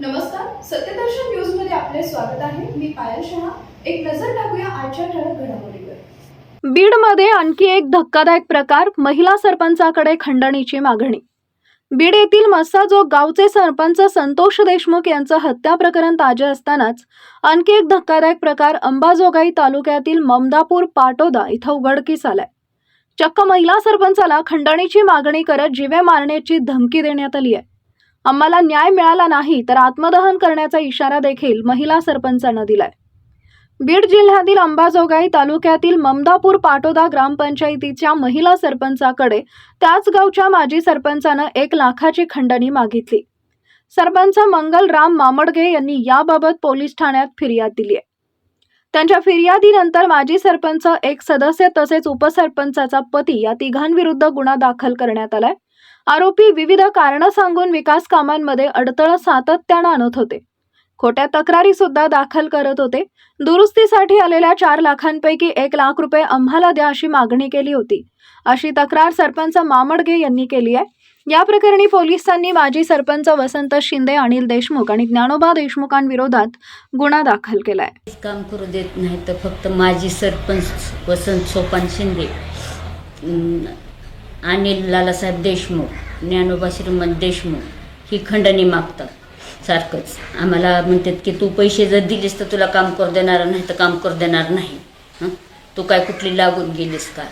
नमस्कार सत्यदर्शन न्यूजमध्ये आपले स्वागत आहे. मी पायल शहा. एक नजर टाकूया आजच्या ठळक घडामोडीवर. बीडमध्ये आणखी एक धक्कादायक प्रकार महिला सरपंचाकडे खंडणीची मागणी. बीड येथील मस्साजोग गावचे सरपंच संतोष देशमुख यांचं हत्या प्रकरण ताजे असतानाच आणखी एक धक्कादायक प्रकार अंबाजोगाई तालुक्यातील ममदापूर पाटोदा इथं उघडकीस आलाय. चक्क महिला सरपंचाला खंडणीची मागणी करत जिवे मारण्याची धमकी देण्यात आली आहे. आम्हाला न्याय मिळाला नाही तर आत्मदहन करण्याचा इशारा देखील महिला सरपंचानं दिलाय. बीड जिल्ह्यातील अंबाजोगाई तालुक्यातील ममदापूर पाटोदा ग्रामपंचायतीच्या महिला सरपंचाकडे त्याच गावच्या माजी सरपंचानं एक लाखाची खंडणी मागितली. सरपंच मंगलराम मामडगे यांनी याबाबत पोलीस ठाण्यात फिर्याद दिली आहे. त्यांच्या फिर्यादीनंतर माजी सरपंच एक सदस्य तसेच उपसरपंचाचा पती या तिघांविरुद्ध गुन्हा दाखल करण्यात आलाय. आरोपी विविध कारणं सांगून विकास कामांमध्ये अडथळा सातत्यानं आणत होते. खोट्या तक्रारी सुद्धा दाखल करत होते. दुरुस्तीसाठी आलेल्या चार लाखांपैकी एक लाख रुपये आम्हाला द्या अशी मागणी केली होती. अशी तक्रार सरपंच मामडगे यांनी केली आहे. या प्रकरणी पोलिसांनी माजी सरपंच वसंत शिंदे अनिल देशमुख आणि ज्ञानोबा देशमुखांविरोधात गुन्हा दाखल केलाय काम करू देत नाही तर फक्त माजी सरपंच वसंत सोपान शिंदे. आणि लालासाहेब देशमुख ज्ञानोबा श्रीमंत देशमुख ही खंडणी मागतात सारखंच. आम्हाला म्हणतात की तू पैसे जर दिलेस तर तुला काम करू देणार नाही तर काम करू देणार नाही. तू काय कुठली लागून गेलीस का?